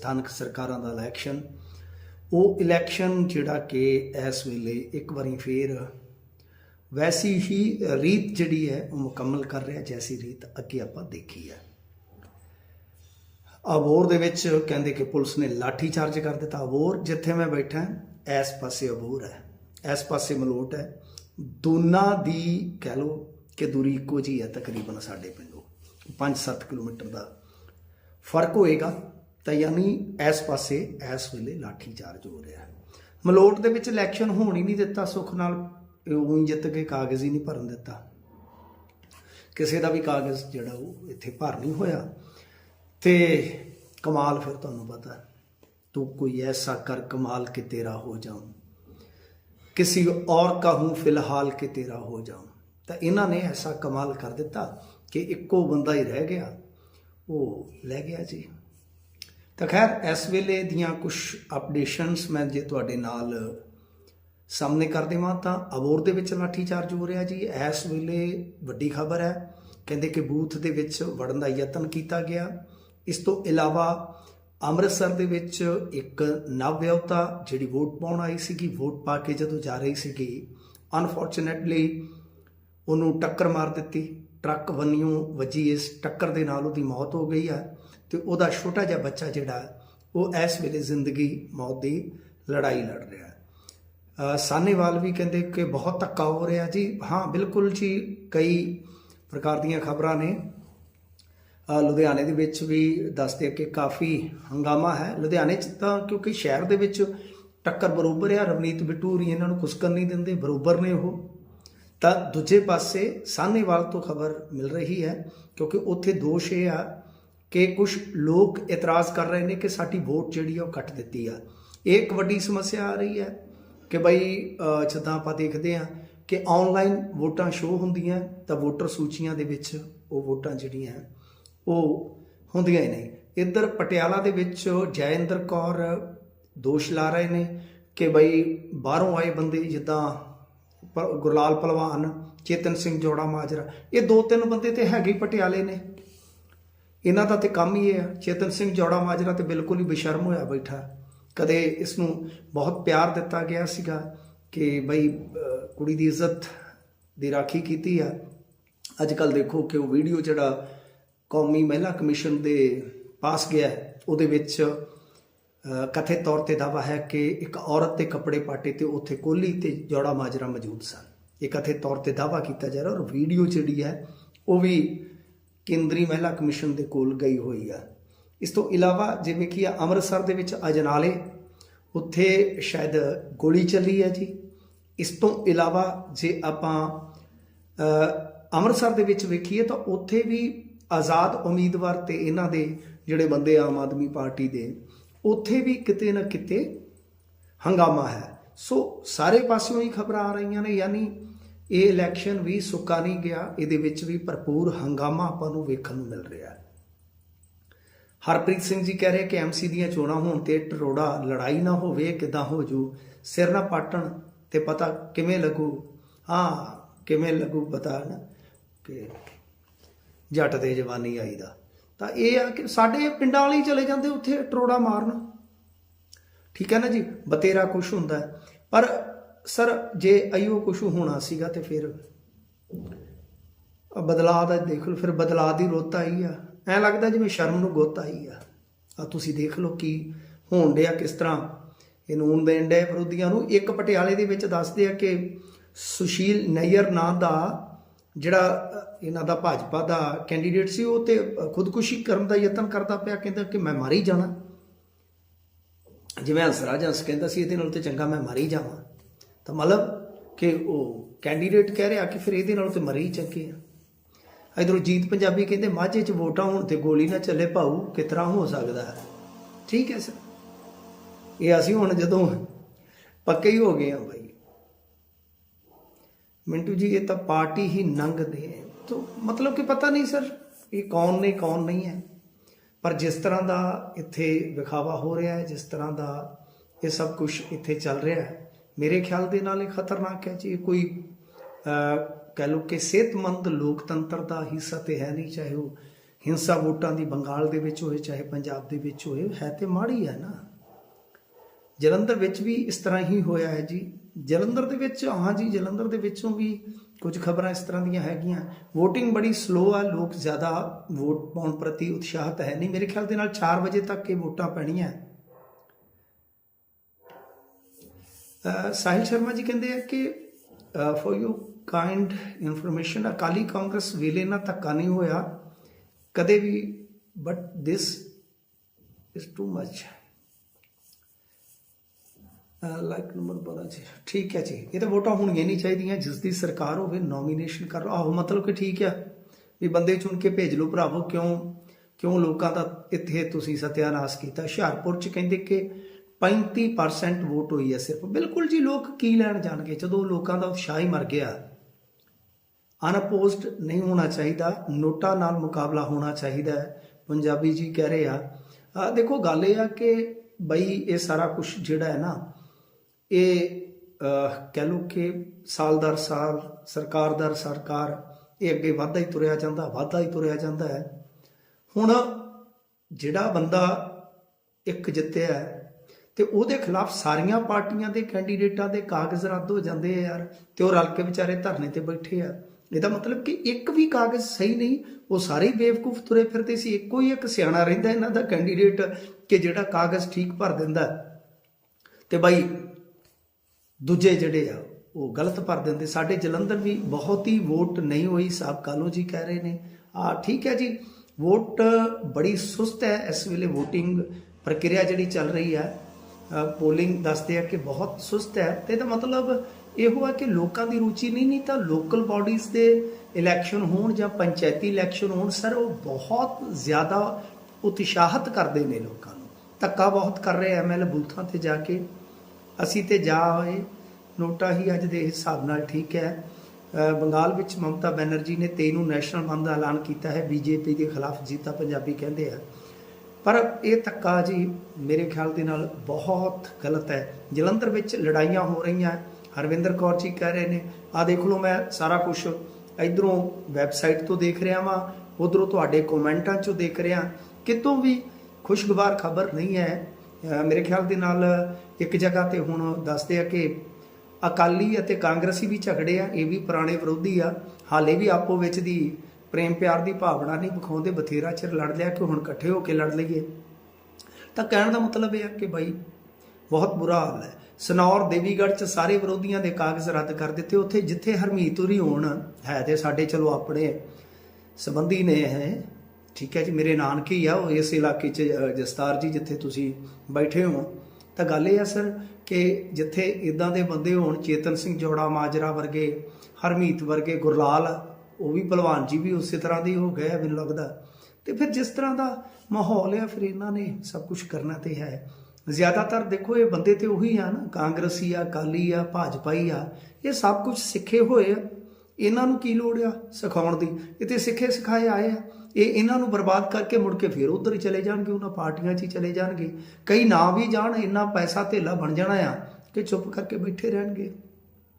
ਸਥਾਨਕ ਸਰਕਾਰਾਂ ਦਾ ਇਲੈਕਸ਼ਨ, ਉਹ ਇਲੈਕਸ਼ਨ ਜਿਹੜਾ ਕਿ ਇਸ ਵੇਲੇ ਇੱਕ ਵਾਰੀ ਫੇਰ ਵੈਸੀ ਹੀ ਰੀਤ ਜਿਹੜੀ ਹੈ ਉਹ ਮੁਕੰਮਲ ਕਰ ਰਿਹਾ, ਜੈਸੀ ਰੀਤ ਅੱਗੇ ਆਪਾਂ ਦੇਖੀ ਹੈ। ਅਬੋਰ ਦੇ ਵਿੱਚ ਕਹਿੰਦੇ ਕਿ ਪੁਲਿਸ ਨੇ ਲਾਠੀ ਚਾਰਜ ਕਰ ਦਿੱਤਾ ਅਬੋਰ, ਜਿੱਥੇ ਮੈਂ ਬੈਠਾ, ਇਸ ਪਾਸੇ ਅਬੋਰ ਹੈ, ਇਸ ਪਾਸੇ ਮਲੋਟ ਹੈ। ਦੋਨਾਂ ਦੀ ਕਹਿ ਲਓ ਕਿ ਦੂਰੀ ਇੱਕੋ ਜੀ ਹੈ ਤਕਰੀਬਨ ਸਾਡੇ ਪਿੰਡੋਂ 5-7 ਕਿਲੋਮੀਟਰ ਦਾ ਫ਼ਰਕ ਹੋਏਗਾ। ਤਾਂ ਯਾਨੀ ਇਸ ਪਾਸੇ ਇਸ ਵੇਲੇ ਲਾਠੀ ਚਾਰਜ ਹੋ ਰਿਹਾ ਹੈ। ਮਲੋਟ ਦੇ ਵਿੱਚ ਇਲੈਕਸ਼ਨ ਹੋਣ ਹੀ ਨਹੀਂ ਦਿੱਤਾ, ਸੁਖ ਨਾਲ ਉਹੀ ਜਿੱਤ ਕੇ ਕਾਗਜ਼ ਹੀ ਨਹੀਂ ਭਰਨ ਦਿੱਤਾ। ਕਿਸੇ ਦਾ ਵੀ ਕਾਗਜ਼ ਜਿਹੜਾ ਉਹ ਇੱਥੇ ਭਰ ਨਹੀਂ ਹੋਇਆ। ਤੇ ਕਮਾਲ ਫਿਰ ਤੁਹਾਨੂੰ ਪਤਾ ਤੂੰ ਕੋਈ ਐਸਾ ਕਰ ਕਮਾਲ ਕਿ ਤੇਰਾ ਹੋ ਜਾਉਂ ਕਿਸੇ ਔਰ ਕਾ ਹੂੰ ਫਿਲਹਾਲ ਕਿ ਤੇਰਾ ਹੋ ਜਾਉਂ ਤਾਂ ਇਹਨਾਂ ਨੇ ਐਸਾ ਕਮਾਲ ਕਰ ਦਿੱਤਾ ਕਿ ਇੱਕੋ ਬੰਦਾ ਹੀ ਰਹਿ ਗਿਆ, ਉਹ ਲੈ ਗਿਆ ਜੀ। ਤਾਂ ਖੈਰ, ਇਸ ਵੇਲੇ ਦੀਆਂ ਕੁਝ ਅਪਡੇਸ਼ਨਸ ਮੈਂ ਜੇ ਤੁਹਾਡੇ ਨਾਲ ਸਾਹਮਣੇ ਕਰ ਦੇਵਾਂ ਤਾਂ ਅਬੋਰ ਦੇ ਵਿੱਚ ਲਾਠੀ ਚਾਰਜ ਹੋ ਰਿਹਾ ਜੀ। ਇਸ ਵੇਲੇ ਵੱਡੀ ਖਬਰ ਹੈ, ਕਹਿੰਦੇ ਕਿ ਬੂਥ ਦੇ ਵਿੱਚ ਵੜਨ ਦਾ ਯਤਨ ਕੀਤਾ ਗਿਆ। ਇਸ ਤੋਂ ਇਲਾਵਾ ਅੰਮ੍ਰਿਤਸਰ ਦੇ ਵਿੱਚ ਇੱਕ ਨਵਵਿਆਹੁਤਾ ਜਿਹੜੀ ਵੋਟ ਪਾਉਣ ਆਈ ਸੀਗੀ, ਵੋਟ ਪਾ ਕੇ ਜਦੋਂ ਜਾ ਰਹੀ ਸੀਗੀ ਅਨਫੋਰਚੂਨੇਟਲੀ ਉਹਨੂੰ ਟੱਕਰ ਮਾਰ ਦਿੱਤੀ। ਟਰੱਕ ਵੰਨਿਓ ਵੱਜੀ ਇਸ ਟੱਕਰ ਦੇ ਨਾਲ ਉਹਦੀ ਮੌਤ ਹੋ ਗਈ ਹੈ। ਤੇ ਉਹਦਾ ਛੋਟਾ ਜਿਹਾ ਬੱਚਾ ਜਿਹੜਾ ਉਹ ਇਸ ਵੇਲੇ ਜ਼ਿੰਦਗੀ ਮੌਤ ਦੀ ਲੜਾਈ ਲੜ ਰਿਹਾ ਹੈ। ਅ, ਵੀ ਕਹਿੰਦੇ ਕਿ ਬਹੁਤ ਧੱਕਾ ਹੋ ਰਿਹਾ ਜੀ। ਹਾਂ ਬਿਲਕੁਲ ਜੀ ਕਈ ਪ੍ਰਕਾਰ ਦੀਆਂ ਖਬਰਾਂ ਨੇ। ਲੁਧਿਆਣੇ ਦੇ ਵਿੱਚ ਵੀ ਦੱਸਦੇ ਕਿ ਕਾਫੀ ਹੰਗਾਮਾ ਹੈ। ਲੁਧਿਆਣੇ ਚ ਤਾਂ ਕਿਉਂਕਿ ਸ਼ਹਿਰ ਦੇ ਵਿੱਚ ਟੱਕਰ ਬਰੋਬਰ ਆ। ਰਵਨੀਤ ਬਿੱਟੂ ਇਹਨਾਂ ਨੂੰ ਕੁਸਕਣ ਨਹੀਂ ਦਿੰਦੇ ਬਰੋਬਰ ਨੇ ਉਹ। ਤਾਂ ਦੂਜੇ ਪਾਸੇ ਸਾਹਨੇਵਾਲ ਤੋਂ ਖਬਰ ਮਿਲ ਰਹੀ ਹੈ ਕਿਉਂਕਿ ਉੱਥੇ ਦੋਸ਼ ਇਹ ਆ ਕਿ ਕੁਝ ਲੋਕ ਇਤਰਾਜ਼ ਕਰ ਰਹੇ ਨੇ ਕਿ ਸਾਡੀ ਵੋਟ ਜਿਹੜੀ ਆ ਉਹ ਕੱਟ ਦਿੱਤੀ ਆ। ਇਹ ਇੱਕ ਵੱਡੀ ਸਮੱਸਿਆ ਆ ਰਹੀ ਹੈ ਕਿ ਬਈ ਜਿੱਦਾਂ ਆਪਾਂ ਦੇਖਦੇ ਆ ਕਿ ਆਨਲਾਈਨ ਵੋਟਾਂ ਸ਼ੋ ਹੁੰਦੀਆਂ, ਤਾਂ ਵੋਟਰ ਸੂਚੀਆਂ ਦੇ ਵਿੱਚ ਉਹ ਵੋਟਾਂ ਜਿਹੜੀਆਂ ਉਹ ਹੁੰਦੀਆਂ ਹੀ ਨਹੀਂ। ਇੱਧਰ ਪਟਿਆਲਾ ਦੇ ਵਿੱਚ ਜੈਇੰਦਰ ਕੌਰ ਦੋਸ਼ ਲਾ ਰਹੇ ਨੇ ਕਿ ਬਈ, ਬਾਹਰੋਂ ਆਏ ਬੰਦੇ ਜਿੱਦਾਂ ਪ- ਗੁਰਲਾਲ ਪਹਿਲਵਾਨ ਚੇਤਨ ਸਿੰਘ ਜੋੜਾ ਮਾਜਰਾ, ਇਹ ਦੋ ਤਿੰਨ ਬੰਦੇ ਤੇ ਹੈਗੇ ਹੀ ਪਟਿਆਲੇ ਨੇ। ਇਹਨਾਂ ਦਾ ਤੇ ਕੰਮ ਹੀ ਇਹ ਆ। ਚੇਤਨ ਸਿੰਘ ਜੋੜਾ ਮਾਜਰਾ ਤੇ ਬਿਲਕੁਲ ਹੀ ਬੇਸ਼ਰਮ ਹੋਇਆ ਬੈਠਾ। ਕਦੇ ਇਸ ਨੂੰ ਬਹੁਤ ਪਿਆਰ ਦਿੱਤਾ ਗਿਆ ਸੀਗਾ ਕਿ ਬਈ ਕੁੜੀ ਦੀ ਇੱਜ਼ਤ ਦੀ ਰਾਖੀ ਕੀਤੀ ਆ। ਅੱਜ ਕੱਲ ਦੇਖੋ ਕਿ ਉਹ ਵੀਡੀਓ ਜਿਹੜਾ ਕੌਮੀ ਮਹਿਲਾ ਕਮਿਸ਼ਨ ਦੇ ਪਾਸ ਗਿਆ ਉਹਦੇ ਵਿੱਚ ਕਥਿਤ ਤੌਰ ਤੇ ਦਾਵਾ ਹੈ ਕਿ ਇੱਕ ਔਰਤ ਦੇ ਕੱਪੜੇ ਪਾਟੇ ਤੇ ਉੱਥੇ ਕੋਹਲੀ ਤੇ ਜੋੜਾ ਮਾਜਰਾ ਮੌਜੂਦ ਸਨ। ਇਹ ਕਥਿਤ ਤੌਰ ਤੇ ਦਾਵਾ ਕੀਤਾ ਜਾ ਰਿਹਾ ਔਰ ਵੀਡੀਓ ਜਿਹੜੀ ਹੈ, ਉਹ ਵੀ ਕੇਂਦਰੀ ਮਹਿਲਾ ਕਮਿਸ਼ਨ ਦੇ ਕੋਲ ਗਈ ਹੋਈ ਆ। ਇਸ ਤੋਂ ਇਲਾਵਾ ਜਿਵੇਂ ਕਿ ਅੰਮ੍ਰਿਤਸਰ ਦੇ ਵਿੱਚ ਅਜਨਾਲੇ, ਉੱਥੇ ਸ਼ਾਇਦ ਗੋਲੀ ਚੱਲੀ ਹੈ ਜੀ। ਇਸ ਤੋਂ ਇਲਾਵਾ ਜੇ ਆਪਾਂ ਅੰਮ੍ਰਿਤਸਰ ਦੇ ਵਿੱਚ ਵੇਖੀਏ ਤਾਂ ਉੱਥੇ ਵੀ ਆਜ਼ਾਦ ਉਮੀਦਵਾਰ ਤੇ ਇਹਨਾਂ ਦੇ ਜਿਹੜੇ ਬੰਦੇ ਆਮ ਆਦਮੀ ਪਾਰਟੀ ਦੇ, ਉੱਥੇ ਵੀ ਕਿਤੇ ਨਾ ਕਿਤੇ ਹੰਗਾਮਾ ਹੈ। ਸੋ ਸਾਰੇ ਪਾਸਿਓਂ ਹੀ ਖਬਰਾਂ ਆ ਰਹੀਆਂ ਨੇ, ਯਾਨੀ ਇਹ ਇਲੈਕਸ਼ਨ ਵੀ ਸੁੱਕਾ ਨਹੀਂ ਗਿਆ, ਇਹਦੇ ਵਿੱਚ ਵੀ ਭਰਪੂਰ ਹੰਗਾਮਾ ਆਪਾਂ ਨੂੰ ਵੇਖਣ ਨੂੰ ਮਿਲ ਰਿਹਾ ਹੈ। ਹਰਪ੍ਰੀਤ ਸਿੰਘ ਜੀ ਕਹਿ ਰਹੇ ਕਿ ਐਮਸੀ ਦੀਆਂ ਚੋਣਾਂ ਹੋਣ ਤੇ ਟਰੋੜਾ ਲੜਾਈ ਨਾ ਹੋਵੇ, ਕਿਦਾਂ ਹੋ ਜੂ? ਸਿਰ ਨਾ ਪਾਟਣ ਤੇ ਪਤਾ ਕਿਵੇਂ ਲੱਗੂ? ਹਾਂ, ਕਿਵੇਂ ਲੱਗੂ ਪਤਾ ਨਾ ਕਿ ਜੱਟ ਦੇ ਜਵਾਨੀ ਆਈ ਦਾ ਤਾਂ ਇਹ ਆ ਕਿ ਸਾਡੇ ਪਿੰਡਾਂ ਵਾਲੇ ਚਲੇ ਜਾਂਦੇ ਉੱਥੇ ਟਰੋੜਾ ਮਾਰਨ। ਠੀਕ ਹੈ ਨਾ ਜੀ? ਬਤੇਰਾ ਕੁਛ ਹੁੰਦਾ ਪਰ ਸਰ, ਜੇ ਅਈਓ ਕੁਛ ਹੋਣਾ ਸੀਗਾ ਤੇ ਫਿਰ ਬਦਲਾਅ ਦਾ ਦੇਖ ਲਓ, ਫਿਰ ਬਦਲਾਅ ਦੀ ਰੁੱਤ ਆਈ ਆ। ਐ ਲੱਗਦਾ ਜਿਵੇਂ ਸ਼ਰਮ ਨੂੰ ਗੁੱਤ ਆਈ ਆ। ਆ ਤੁਸੀਂ ਦੇਖ ਲਓ ਕੀ ਹੋਣ ਡਿਆ, ਕਿਸ ਤਰ੍ਹਾਂ ਇਹ ਨੂਨ ਦੇਣ ਡੇ ਵਿਰੋਧੀਆਂ ਨੂੰ। ਇੱਕ ਪਟਿਆਲੇ ਦੇ ਵਿੱਚ ਦੱਸਦੇ ਆ ਕਿ ਸੁਸ਼ੀਲ ਨਈਅਰ ਨਾਂ ਦਾ ਜਿਹੜਾ ਇਹਨਾਂ ਦਾ ਭਾਜਪਾ ਦਾ ਕੈਂਡੀਡੇਟ ਸੀ, ਉਹ ਤੇ ਖੁਦਕੁਸ਼ੀ ਕਰਨ ਦਾ ਯਤਨ ਕਰਦਾ ਪਿਆ, ਕਹਿੰਦਾ ਕਿ ਮੈਂ ਮਾਰੀ ਜਾਣਾ। ਜਿਵੇਂ ਹੰਸਰਾਜ ਹੰਸ ਕਹਿੰਦਾ ਸੀ, ਇਹਦੇ ਨਾਲ ਤੇ ਚੰਗਾ ਮੈਂ ਮਾਰੀ ਜਾਵਾਂ। ਤਾਂ ਮਤਲਬ ਕਿ ਉਹ ਕੈਂਡੀਡੇਟ ਕਹਿ ਰਿਹਾ ਕਿ ਫਿਰ ਇਹਦੇ ਨਾਲ ਤੇ ਮਰੀ ਹੀ ਚੰਗੇ ਆ। ਇਧਰੋਂ ਜੀਤ ਪੰਜਾਬੀ ਕਹਿੰਦੇ, ਮਾਝੇ 'ਚ ਵੋਟਾਂ ਹੋਣ ਤੇ ਗੋਲੀ ਨਾ ਚੱਲੇ ਭਾਊ, ਕਿਤਰਾ ਹੋ ਸਕਦਾ ਹੈ? ਠੀਕ ਹੈ ਸਰ। ਇਹ ਅਸੀਂ ਹੁਣ ਜਦੋਂ ਪੱਕੇ ਹੀ ਹੋ ਗਏ ਆ ਬਾਈ। ਮਿੰਟੂ ਜੀ, ਇਹ ਤਾਂ ਪਾਰਟੀ ਹੀ ਨੰਗਦੇ ਹੈ ਤੋ ਮਤਲਬ ਕਿ ਪਤਾ ਨਹੀਂ ਸਰ, ਇਹ ਕੌਣ ਨੇ, ਕੌਣ ਨਹੀਂ ਹੈ। ਪਰ ਜਿਸ ਤਰ੍ਹਾਂ ਦਾ ਇੱਥੇ ਵਿਖਾਵਾ ਹੋ ਰਿਹਾ ਹੈ, ਜਿਸ ਤਰ੍ਹਾਂ ਦਾ ਇਹ ਸਭ ਕੁਝ ਇੱਥੇ ਚੱਲ ਰਿਹਾ ਹੈ ਮੇਰੇ ਖਿਆਲ ਦੇ ਨਾਲ ਇਹ ਖਤਰਨਾਕ ਹੈ ਜੀ ਕੋਈ ਕਹਿ ਲਓ ਕਿ ਸਿਹਤਮੰਦ ਲੋਕਤੰਤਰ ਦਾ ਹਿੱਸਾ ਤੇ ਹੈ ਨਹੀਂ, ਚਾਹੇ ਉਹ ਹਿੰਸਾ ਵੋਟਾਂ ਦੀ ਬੰਗਾਲ ਦੇ ਵਿੱਚ ਹੋਏ ਚਾਹੇ ਪੰਜਾਬ ਦੇ ਵਿੱਚ ਹੋਏ ਹੈ ਤੇ ਮਾੜੀ ਹੈ ਨਾ। ਜਲੰਧਰ ਵਿੱਚ ਵੀ ਇਸ ਤਰ੍ਹਾਂ ਹੀ ਹੋਇਆ ਹੈ ਜੀ। ਜਲੰਧਰ ਦੇ ਵਿੱਚ, ਹਾਂ ਜੀ, ਜਲੰਧਰ ਦੇ ਵਿੱਚੋਂ ਵੀ ਕੁਝ ਖਬਰਾਂ ਇਸ ਤਰ੍ਹਾਂ ਦੀਆਂ ਹੈਗੀਆਂ। VOTING ਬੜੀ ਸਲੋ ਆ, ਲੋਕ ਜ਼ਿਆਦਾ ਵੋਟ ਪਾਉਣ ਪ੍ਰਤੀ ਉਤਸ਼ਾਹਤ ਹੈ ਨਹੀਂ। ਮੇਰੇ ਖਿਆਲ ਦੇ ਨਾਲ 4 ਵਜੇ ਤੱਕ ਇਹ ਵੋਟਾਂ ਪੈਣੀਆਂ। ਸਾਹਿਲ ਸ਼ਰਮਾ ਜੀ ਕਹਿੰਦੇ ਆ ਕਿ for you kind information Akali Congress ਵੇਲੇ ਨਾਲ ਧੱਕਾ ਨਹੀਂ ਹੋਇਆ, ਕਦੇ ਵੀ but this is too much like number ਬੜਾ ਜੀ। ਠੀਕ ਹੈ ਜੀ। ਇਹ ਤਾਂ ਵੋਟਾਂ ਹੋਣਗੀਆਂ ਨਹੀਂ ਚਾਹੀਦੀਆਂ। ਜਿਸ ਦੀ ਸਰਕਾਰ ਹੋਵੇ ਨੋਮੀਨੇਸ਼ਨ ਕਰ ਆਹੋ, ਮਤਲਬ ਕਿ ਠੀਕ ਆ ਵੀ ਬੰਦੇ ਚੁਣ ਕੇ ਭੇਜ ਲਓ ਭਰਾਵੋ। ਕਿਉਂ ਕਿਉਂ ਲੋਕਾਂ ਦਾ ਇੱਥੇ ਤੁਸੀਂ ਸਤਿਆਨਾਸ਼ ਕੀਤਾ? ਹੁਸ਼ਿਆਰਪੁਰ ਚ ਕਹਿੰਦੇ ਕਿ 35% ਵੋਟ ਹੋਈ ਹੈ ਸਿਰਫ। ਬਿਲਕੁਲ ਜੀ, ਲੋਕ ਕੀ ਲੈਣ ਜਾਣਗੇ? ਜਦੋਂ ਲੋਕਾਂ ਦਾ ਉਤਸ਼ਾਹ ਹੀ ਮਰ ਗਿਆ ਅਨਅਪੋਜ਼ਡ ਨਹੀਂ ਹੋਣਾ ਚਾਹੀਦਾ, ਨੋਟਾ ਨਾਲ ਮੁਕਾਬਲਾ ਹੋਣਾ ਚਾਹੀਦਾ ਹੈ। ਪੰਜਾਬੀ ਜੀ ਕਹਿ ਰਹੇ ਆ ਦੇਖੋ, ਗੱਲ ਇਹ ਆ ਕਿ ਬਈ ਇਹ ਸਾਰਾ ਕੁਝ ਜਿਹੜਾ ਹੈ ਨਾ, ਇਹ ਕਹਿ ਲਓ ਕਿ ਸਾਲ ਦਰ ਸਾਲ, ਸਰਕਾਰ ਦਰ ਸਰਕਾਰ, ਇਹ ਅੱਗੇ ਵਧਦਾ ਹੀ ਤੁਰਿਆ ਜਾਂਦਾ, ਵਧਦਾ ਹੀ ਤੁਰਿਆ ਜਾਂਦਾ ਹੈ। ਹੁਣ ਜਿਹੜਾ ਬੰਦਾ ਇੱਕ ਜਿੱਤਿਆ ਤੇ ਉਹਦੇ ਖਿਲਾਫ ਸਾਰੀਆਂ ਪਾਰਟੀਆਂ ਦੇ ਕੈਂਡੀਡੇਟਾਂ ਦੇ ਕਾਗਜ਼ ਰੱਦ ਹੋ ਜਾਂਦੇ ਆ ਯਾਰ, ਤੇ ਉਹ ਰਲ ਕੇ ਵਿਚਾਰੇ ਧਰਨੇ ਤੇ ਬੈਠੇ ਆ। ਇਹਦਾ ਮਤਲਬ ਕਿ ਇੱਕ ਵੀ ਕਾਗਜ਼ ਸਹੀ ਨਹੀਂ, ਉਹ ਸਾਰੇ ਬੇਵਕੂਫ ਤੁਰੇ ਫਿਰਦੇ ਸੀ। ਇੱਕੋ ਹੀ ਇੱਕ ਸਿਆਣਾ ਰਹਿੰਦਾ ਇਹਨਾਂ ਦਾ ਕੈਂਡੀਡੇਟ ਕਿ ਜਿਹੜਾ ਕਾਗਜ਼ ਠੀਕ ਭਰ ਦਿੰਦਾ। ਤੇ ਬਾਈ, ਦੂਜੇ ਜਿਹੜੇ ਆ, ਉਹ ਗਲਤ ਭਰ ਦਿੰਦੇ। ਸਾਡੇ ਜਲੰਧਰ ਵੀ ਬਹੁਤ ਹੀ ਵੋਟ ਨਹੀਂ ਹੋਈ ਸਾਹਿਬ ਕਾਲੋ ਜੀ ਕਹਿ ਰਹੇ ਨੇ। ਆ, ਠੀਕ ਹੈ ਜੀ। ਵੋਟ ਬੜੀ ਸੁਸਤ ਹੈ ਇਸ ਵੇਲੇ VOTING ਪ੍ਰਕਿਰਿਆ ਜਿਹੜੀ ਚੱਲ ਰਹੀ ਹੈ। ਪੋਲਿੰਗ ਦੱਸਦੇ ਆ ਕਿ ਬਹੁਤ ਸੁਸਤ ਹੈ। ਤੇ ਇਹਦਾ ਮਤਲਬ ਇਹੋ ਹੈ ਕਿ ਲੋਕਾਂ ਦੀ ਰੁਚੀ ਨਹੀਂ ਨਹੀਂ ਤਾਂ ਲੋਕਲ ਬਾਡੀਜ਼ ਦੇ ਇਲੈਕਸ਼ਨ ਹੋਣ ਜਾਂ ਪੰਚਾਇਤੀ ਇਲੈਕਸ਼ਨ ਹੋਣ ਸਰ ਉਹ ਬਹੁਤ ਜ਼ਿਆਦਾ ਉਤਸ਼ਾਹਤ ਕਰਦੇ ਨੇ ਲੋਕਾਂ ਨੂੰ। ਧੱਕਾ ਬਹੁਤ ਕਰ ਰਹੇ ਐਮਐਲ ਬੂਥਾਂ ਤੇ ਜਾ ਕੇ। ਅਸੀਂ ਤੇ ਜਾ ਹੋਏ ਨੋਟਾ ਹੀ ਅੱਜ ਦੇ ਹਿਸਾਬ ਨਾਲ ਠੀਕ ਹੈ। ਬੰਗਾਲ ਵਿੱਚ ਮਮਤਾ ਬੈਨਰਜੀ ਨੇ 23 ਨੂੰ ਨੈਸ਼ਨਲ ਬੰਦ ਦਾ ਐਲਾਨ ਕੀਤਾ ਹੈ। ਬੀਜੇਪੀ ਦੇ ਖਿਲਾਫ ਜੀਤਾ ਪੰਜਾਬੀ ਕਹਿੰਦੇ ਆ। ਪਰ ਇਹ ਧੱਕਾ ਜੀ ਮੇਰੇ ਖਿਆਲ ਦੇ ਨਾਲ ਬਹੁਤ ਗਲਤ ਹੈ। ਜਲੰਧਰ ਵਿੱਚ ਲੜਾਈਆਂ ਹੋ ਰਹੀਆਂ। ਹਰਵਿੰਦਰ ਕੌਰ ਜੀ ਕਹਿ ਰਹੇ ਨੇ ਆ ਦੇਖ ਲਓ ਮੈਂ ਸਾਰਾ ਕੁਝ ਇਧਰੋਂ ਵੈਬਸਾਈਟ ਤੋਂ ਦੇਖ ਰਿਹਾ ਵਾਂ, ਉਧਰੋਂ ਤੁਹਾਡੇ ਕਮੈਂਟਾਂ ਚੋਂ ਦੇਖ ਰਿਹਾ। ਕਿਤੋਂ ਵੀ ਖੁਸ਼ਗਵਾਰ ਖਬਰ ਨਹੀਂ ਹੈ। ਮੇਰੇ ਖਿਆਲ ਦੇ ਨਾਲ ਇੱਕ ਜਗ੍ਹਾ ਤੇ ਹੁਣ ਦੱਸਦੇ ਆ ਕਿ ਅਕਾਲੀ ਅਤੇ ਕਾਂਗਰਸੀ ਵੀ ਝਗੜੇ ਆ, ਇਹ ਵੀ ਪੁਰਾਣੇ ਵਿਰੋਧੀ ਆ। ਹਾਲੇ ਵੀ ਆਪੋ ਵਿੱਚ ਦੀ ਪ੍ਰੇਮ ਪਿਆਰ ਦੀ ਭਾਵਨਾ ਨਹੀਂ, ਵਿਖਾਉਂਦੇ ਬਥੇਰਾ ਚਿਰ ਲੜ ਲਿਆ ਕਿ ਹੁਣ ਇਕੱਠੇ ਹੋ ਕੇ ਲੜ ਲਈਏ। ਤਾਂ ਕਹਿਣ ਦਾ ਮਤਲਬ ਇਹ ਹੈ ਕਿ ਭਾਈ ਬਹੁਤ ਬੁਰਾ ਹਾਲ ਹੈ। ਸਨੌਰ ਦੇਵੀਗੜ੍ਹ ਚ ਸਾਰੇ ਵਿਰੋਧੀਆਂ ਦੇ ਕਾਗਜ਼ ਰੱਦ ਕਰ ਦਿੱਤੇ। ਉੱਥੇ ਜਿੱਥੇ ਹਰਮੀਤ ਹੋਰੀ ਹੋਣ ਹੈ ਤੇ ਸਾਡੇ ਚਲੋ ਆਪਣੇ ਸੰਬੰਧੀ ਨੇ ਹੈ। ਠੀਕ ਹੈ ਜੀ, ਮੇਰੇ ਨਾਨਕੇ ਹੀ ਆ, ਉਹ ਇਸ ਇਲਾਕੇ ਚ ਜਸਤਾਰ ਜੀ, ਜਿੱਥੇ ਤੁਸੀਂ ਬੈਠੇ ਹੋ। ਤਾਂ ਗੱਲ ਇਹ ਆ ਸਰ ਕਿ ਜਿੱਥੇ ਇਦਾਂ ਦੇ ਬੰਦੇ ਹੋਣ, ਚੇਤਨ ਸਿੰਘ ਜੋੜਾ, ਮਾਜਰਾ ਵਰਗੇ, ਹਰਮੀਤ ਵਰਗੇ, ਗੁਰਲਾਲ ਉਹ ਵੀ ਭਲਵਾਨ ਜੀ ਵੀ ਉਸੇ ਤਰ੍ਹਾਂ ਦੇ ਹੀ ਹੋ ਗਏ ਮੈਨੂੰ ਲੱਗਦਾ। ਤੇ ਫਿਰ ਜਿਸ ਤਰ੍ਹਾਂ ਦਾ ਮਾਹੌਲ ਹੈ ਫਿਰ ਇਹਨਾਂ ਨੇ ਸਭ ਕੁਝ ਕਰਨਾ ਤੇ ਹੈ। ਜ਼ਿਆਦਾਤਰ ਦੇਖੋ, ਇਹ ਬੰਦੇ ਤੇ ਉਹੀ ਆ ਨਾ, ਕਾਂਗਰਸੀ ਆ ਕਾਲੀ ਆ, ਭਾਜਪਾਈ ਆ, ਇਹ ਸਭ ਕੁਝ ਸਿੱਖੇ ਹੋਏ ਆ। ਇਹਨਾਂ ਨੂੰ ਕੀ ਲੋੜ ਆ ਸਿਖਾਉਣ ਦੀ? ਇਹ ਤੇ ਸਿੱਖੇ ਸਿਖਾਏ ਆਏ ਆ। ਇਹ ਇਹਨਾਂ ਨੂੰ ਬਰਬਾਦ ਕਰਕੇ ਮੁੜ ਕੇ ਫਿਰ ਉਧਰ ਹੀ ਚਲੇ ਜਾਣਗੇ, ਉਹਨਾਂ ਪਾਰਟੀਆਂ 'ਚ ਹੀ ਚਲੇ ਜਾਣਗੇ। ਕਈ ਨਾ ਵੀ ਜਾਣ, ਇੰਨਾ ਪੈਸਾ ਧੇਲਾ ਬਣ ਜਾਣਾ ਆ ਕਿ ਚੁੱਪ ਕਰਕੇ ਬੈਠੇ ਰਹਿਣਗੇ।